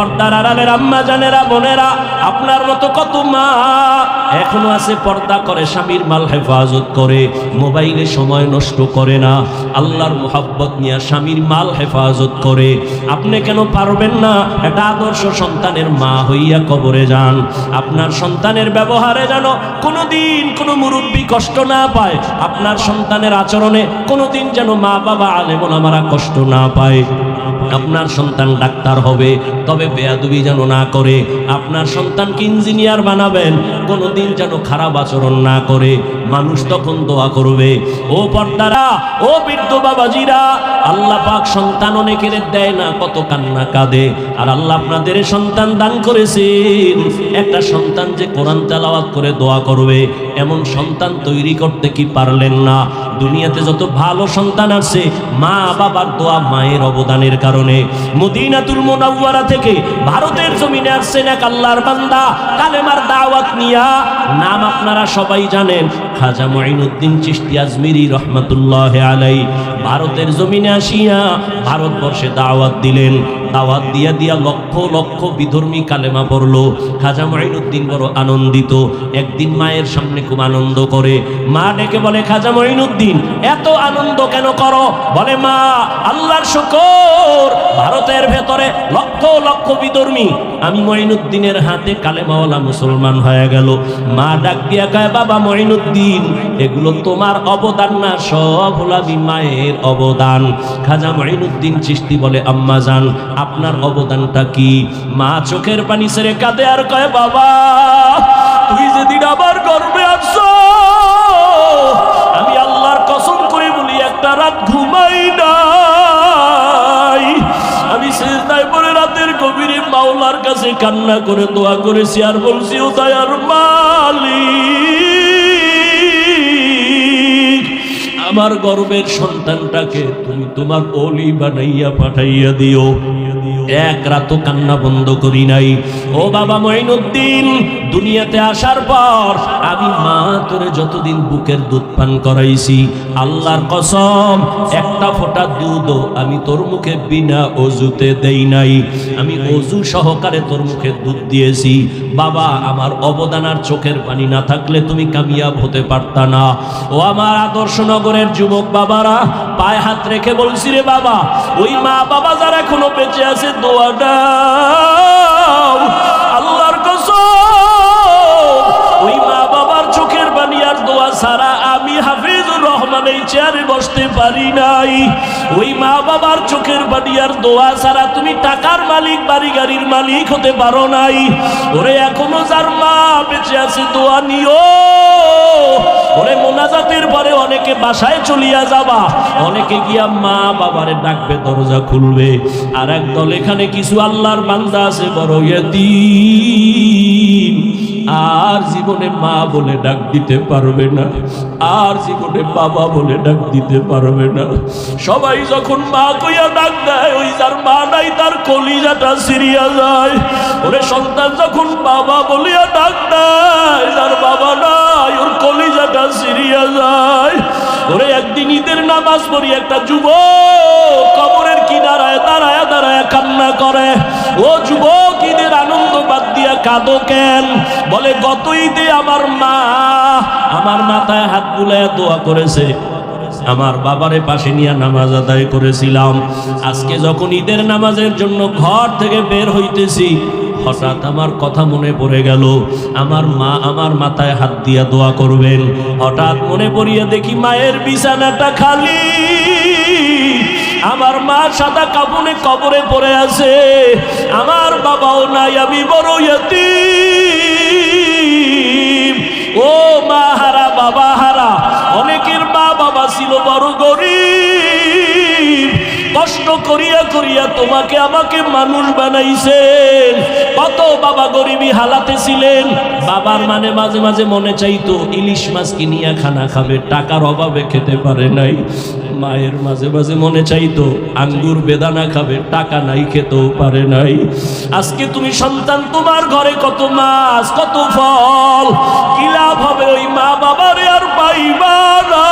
পর্দার আড়ালের আম্মা জানেরা, বোনেরা, আপনার মতো কত মা। এখনও আছে পর্দা করে, স্বামীর মাল হেফাজত করে, মোবাইলে সময় নষ্ট করে না। আল্লাহর মোহাব্বত নিয়ে স্বামীর মাল হেফাজত করে। আপনি কেন পারবেন না? একটা আদর্শ সন্তানের মা হইয়া কবরে যান। আপনার সন্তানের ব্যবহারে যেন কোনোদিন কোনো মুরব্বী কষ্ট না পায়। আপনার সন্তানের আচরণে কোনোদিন যেন মা বাবা আলেমন আমারা কষ্ট না পায়। আপনার সন্তান ডাক্তার হবে, তবে বেয়াদুবি যেন না করে। আপনার সন্তানকে ইঞ্জিনিয়ার বানাবেন? কোনোদিন যেন খারাপ আচরণ না করে। মানুষ তখন দোয়া করবে, ও পর্দারা, ও বৃদ্ধ বাবাজিরা, আল্লাহ পাক সন্তান অনেকের দেয় না, কত কান্না কাঁদে। আর আল্লাহ আপনাদের সন্তান দান করেছেন। একটা সন্তান যে কোরআন তেলাওয়াত করে দোয়া করবে, এমন সন্তান তৈরি করতে কি পারলেন না? দুনিয়াতে যত ভালো সন্তান আছে মা বাবার দোয়া মায়ের অবদানের কারণে মদিনাতুল মোনাউয়ারা থেকে ভারতের জমিনে আসছেন এক আল্লাহর বান্দা, কালেমার দাওয়াত নিয়া। নাম আপনারা সবাই জানেন, খাজা মঈনুদ্দিন চিশতি আজমিরি রহমাতুল্লাহ আলাই ভারতের জমিনে আসিয়া ভারতবর্ষে দাওয়াত দিলেন। দাওয়াত দিয়া দিয়া লক্ষ লক্ষ বিধর্মী কালেমা পড়ল। খাজা মঈনুদ্দিন বড় আনন্দিত। একদিন মায়ের সামনে খুব আনন্দ করে। মা ডেকে বলে, খাজা মঈনুদ্দিন, এত আনন্দ কেন করো? বলে, মা, আল্লাহর শুকর, ভারতের ভেতরে লক্ষ লক্ষ বিধর্মী। আমি মঈনুদ্দিনের হাতে কালেমাওয়ালা মুসলমান হয়ে গেল। মা ডাক দিয়া কয়, বাবা মঈনুদ্দিন, এগুলো তোমার অবদান না সব হলামি মায়ের অবদান। খাজা মঈনুদ্দিন চিস্তি বলে, আম্মা জান আপনার অবদানটা কি? মা চোখের পানি ছেড়ে কাঁদে আর কয়, বাবা, তুই যেদিন আবার গর্বে আসছো আমি আল্লাহর কসম করে বলি, একটা রাত ঘুমাই নাই। আমি শেষদায় পরে রাতের গভীরে মাওলার কাছে কান্না করে দোয়া করেছি আর বলছি ও দয়ার মালিক আমার গর্বের সন্তানটাকে তুমি তোমার অলি বানাইয়া পাঠাইয়া দিও। এক রাতও কান্না বন্ধ করি নাই। ও বাবা মঈনুদ্দিন, দুনিয়াতে আসার পর আমি মা তোরে যতদিন বুকের দুধ পান করাইছি, আল্লাহর কসম, একটা ফোঁটা দুধও আমি তোর মুখে বিনা অজুতে দেই নাই। আমি অজু সহকারে তোর মুখে দুধ দিয়েছি। বাবা, আমার অবদান আর চোখের পানি না থাকলে তুমি কামিয়াব হতে পারতা না। ও আমার আদর্শ নগরের যুবক বাবারা, পায়ে হাত রেখে বলছি রে বাবা, ওই মা বাবা যারা এখনও বেঁচে আছে, দোয়া দাও। আল্লাহর ওই মা বাবার চোখের পানি আর দোয়া ছাড়া আমি হাফিজুর রহমান এই চেয়ারে বসতে পারি নাই। ওই মা বাবার চোখের পানি আর দোয়া ছাড়া তুমি টাকার মালিক বাড়ি গাড়ির মালিক হতে পারো নাই। ওরে, এখনও যার মা বেঁচে আছে, দোয়া নিও। ওরে মোনাজাতের পরে অনেকে বাসায় চলিয়া যাবা, অনেকে গিয়া মা বাবারে ডাকবে, দরজা খুলবে। আর এক দল এখানে কিছু আল্লাহর বান্দা আছে, বড় ইয়তীম। আর জীবনে মা বলে ডাক দিতে পারবে না, আর জীবনে বাবা বলে ডাক দিতে পারবে না। সবাই যখন মা কইয়া ডাক দেয়, ওই যার মা নাই, তার কলিজাটা সিরিয়া যায়। ওরে সন্তান যখন বাবা বলিয়া ডাক দেয়, যার বাবা নাই, ওর কলিজাটা সিরিয়া যায়। ওরে একদিন ঈদের নামাজ পড়ি, একটা যুবক কবরের কিনারায় দাঁড়ায় দাঁড়ায় কান্না করে। ও যুবক কাঁদো কেন? বলে গত ঈদে আমার মা। আমার মাথায় হাত বুলায় দোয়া করেছে। আমার বাবারে পাশে নিয়ে নামাজ আদায় করেছিলাম। আজকে যখন ঈদের নামাজের জন্য ঘর থেকে বের হইতেছি, হঠাৎ আমার কথা মনে পড়ে গেল। আমার মা আমার মাথায় হাত দিয়া দোয়া করবেন। হঠাৎ মনে পড়িয়া দেখি মায়ের বিছানাটা খালি। আমার মা সাদা কাপড়ে কবরে পড়ে আছে। আমার বাবাও নাই আমি বড় ইয়তীম। করিয়া করিয়া তোমাকে আমাকে মানুষ বানাইছেন। কত বাবা গরিবী হালাতে ছিলেন বাবার মানে মাঝে মাঝে মনে চাইতো, ইলিশ মাছ কিনিয়া খানা খাবে, টাকার অভাবে খেতে পারে নাই। মায়ের মাঝে মাঝে মনে চাইতো, আঙ্গুর বেদানা খাবে, টাকা নাই, খেতেও পারে নাই। আজকে তুমি সন্তান, তোমার ঘরে কত মাছ, কত ফল, কি লাভ হবে ওই মা বাবারে আর পাইবা না।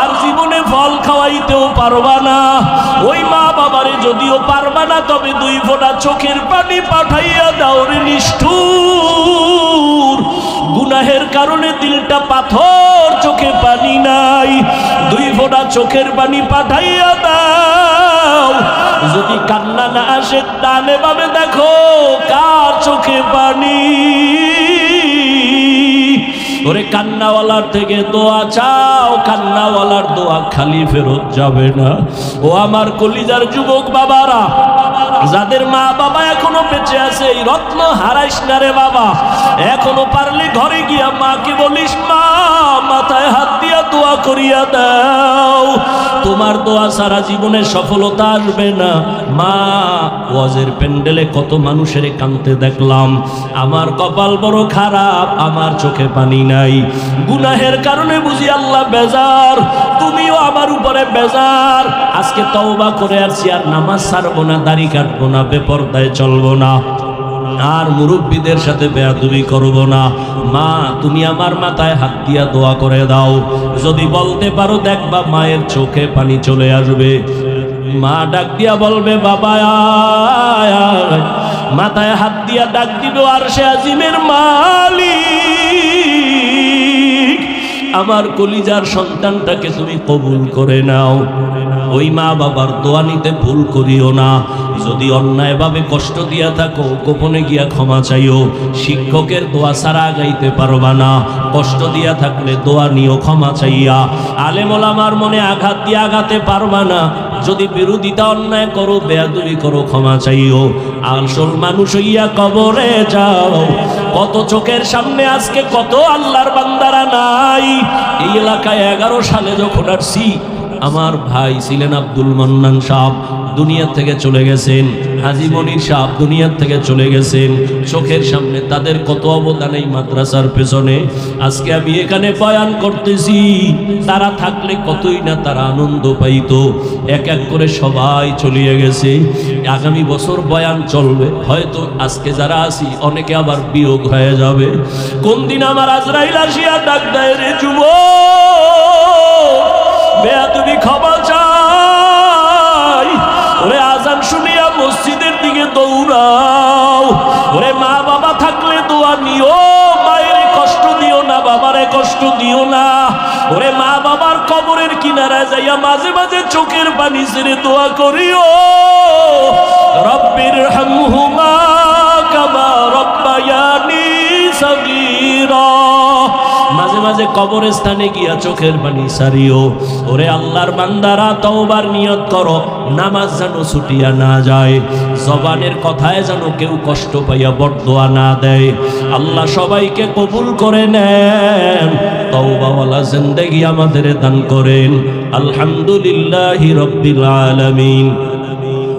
আর জীবনে ফল খাওয়াইতেও পারবা না। বাবারে যদিও পারবা না, তবে দুই ফোঁটা চোখের পানি পাঠাইয়া দাও রে নিষ্ঠুর। গুনাহের কারণে দিলটা পাথর, চোখে পানি নাই। দুই ফোঁটা চোখের পানি পাঠাইয়া দাও। যদি কান্না না আসে টানে পাবে দেখো কার চোখে পানি। ওরে কান্নাওয়ালার থেকে দোয়া চাও। কান্নাওয়ালার দোয়া খালি ফেরত যাবে না। ও আমার কলিজার যুবক বাবারা, যাদের মা বাবা এখনও বেঁচে আছে, এই রত্ন হারাইস না রে বাবা। এখনও পারলে ঘরে গিয়া মাকে বলিস, মা, মাথায় হাত দিয়া দোয়া করিয়া দাও। তোমার দোয়া সারা জীবনে সফলতা আসবে না। মা ওয়াজের প্যান্ডেলে কত মানুষের কানতে দেখলাম। আমার কপাল বড় খারাপ, আমার চোখে পানি নাই। গুনাহের কারণে বুঝি আল্লাহ বেজার, তুমিও আমার উপরে বেজার। আজকে তওবা করে আসছি আর নামাজ ছাড়বো না, দাড়ি কাটবো না, বেপরদায় চলবো না। আর মুরব্বীদের সাথে বেয়াদুবি করব না। মা, তুমি আমার মাথায় হাত দিয়া দোয়া করে দাও। যদি বলতে পারো, দেখবা মায়ের চোখে পানি চলে আসবে। মা ডাক দিয়া বলবে, বাবা। মাথায় হাত দিয়া ডাক দিবে, আর সে আজিমের মালিক আমার কলিজার সন্তানটাকে তুমি কবুল করে নাও ওই মা বাবার দোয়া নিতে ভুল করিও না। যদি অন্যায়ভাবে কষ্ট দিয়া থাকো, গোপনে গিয়া ক্ষমা চাইও। শিক্ষকের দোয়া ছাড়া আগাইতে পারবা না। কষ্ট দিয়া থাকলে দোয়া নিও, ক্ষমা চাইয়া। আলেমল আমার মনে আঘাত দিয়ে আঘাতে পারবা না। যদি বিরোধিতা অন্যায় করো, বেয়াদুবি করো, ক্ষমা চাইও। আসল মানুষ হইয়া কবরে যাও। কত চোখের সামনে আজকে কত আল্লাহর বান্দারা নাই। এই এলাকায় এগারো সালে যখন আসছি আমার ভাই ছিলেন আব্দুল মান্নান সাহ, দুনিয়া থেকে চলে গেছেন। হাজি মনির সাহ দুনিয়ার থেকে চলে গেছেন। চোখের সামনে তাদের কত অবদান এই মাদ্রাসার পেছনে। আজকে আমি এখানে বয়ান করতেছি, তারা থাকলে কতই না তারা আনন্দ পাইতো। এক এক করে সবাই চলিয়ে গেছে। আগামী বছর বয়ান চলবে। হয়তো আজকে যারা আছি, অনেকে আবার বিয়োগ হয়ে যাবে। কোন দিন আমার আজরাইল আসিয়া ডাক দেয়, রে যুবক থাকলে দোয়া নিও। মায়ের কষ্ট দিও না, বাবারে কষ্ট দিও না। ওরে মা, বাবার কবরের কিনারায় যাইয়া মাঝে মাঝে চোখের পানি ছেড়ে দোয়া করিও। রব্বির হামহুমা কামা রব্বায়ানি মাঝে কবরস্থানে গিয়া চোখের পানি সারিও। ওরে আল্লাহর বান্দারা, তওবার নিয়ত করো, নামাজ যেন ছুটিয়া না যায়। জবানের কথায় যেন কেউ কষ্ট পাইয়া বরদোয়া না দেয়। আল্লাহ সবাইকে কবুল করে নেন, তওবাওয়ালা জিন্দেগি আমাদের দান করেন। আলহামদুলিল্লাহি রব্বিল আলামিন।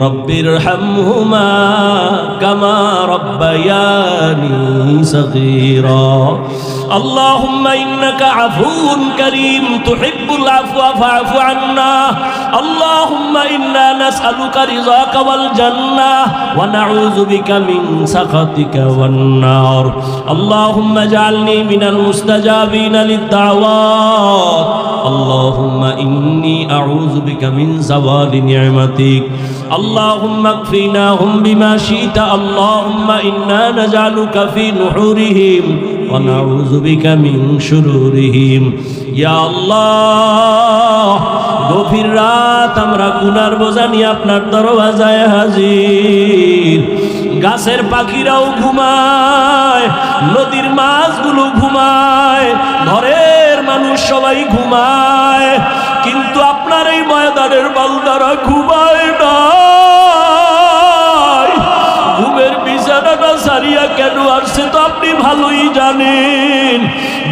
رب ارحمهما كما ربياني صغيرا. اللهم إنك عفو كريم تحب العفو فاعف عنا. اللهم إنا نسألك رضاك والجنة ونعوذ بك من سخطك والنار. اللهم اجعلني من المستجابين للدعوات. اللهم إني أعوذ بك من زوال نعمتك. اللهم اكفناهم بما شئت اللهم إنا نجعلك في نحورهم ونعوذ بك من شرورهم يا الله গভীর রাত আমরা গুনার বোঝা নিয়ে আপনার দরওয়াজায় হাজির গাছের পাখিরাও ঘুমায় নদীর মাছগুলো ঘুমায় ঘরের মানুষ সবাই ঘুমায় কিন্তু আপনার এই ময়দানের বালদারা ঘুমায়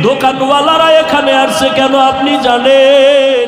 দোকানওয়ালারা এখানে আসছে কেন আপনি জানেন?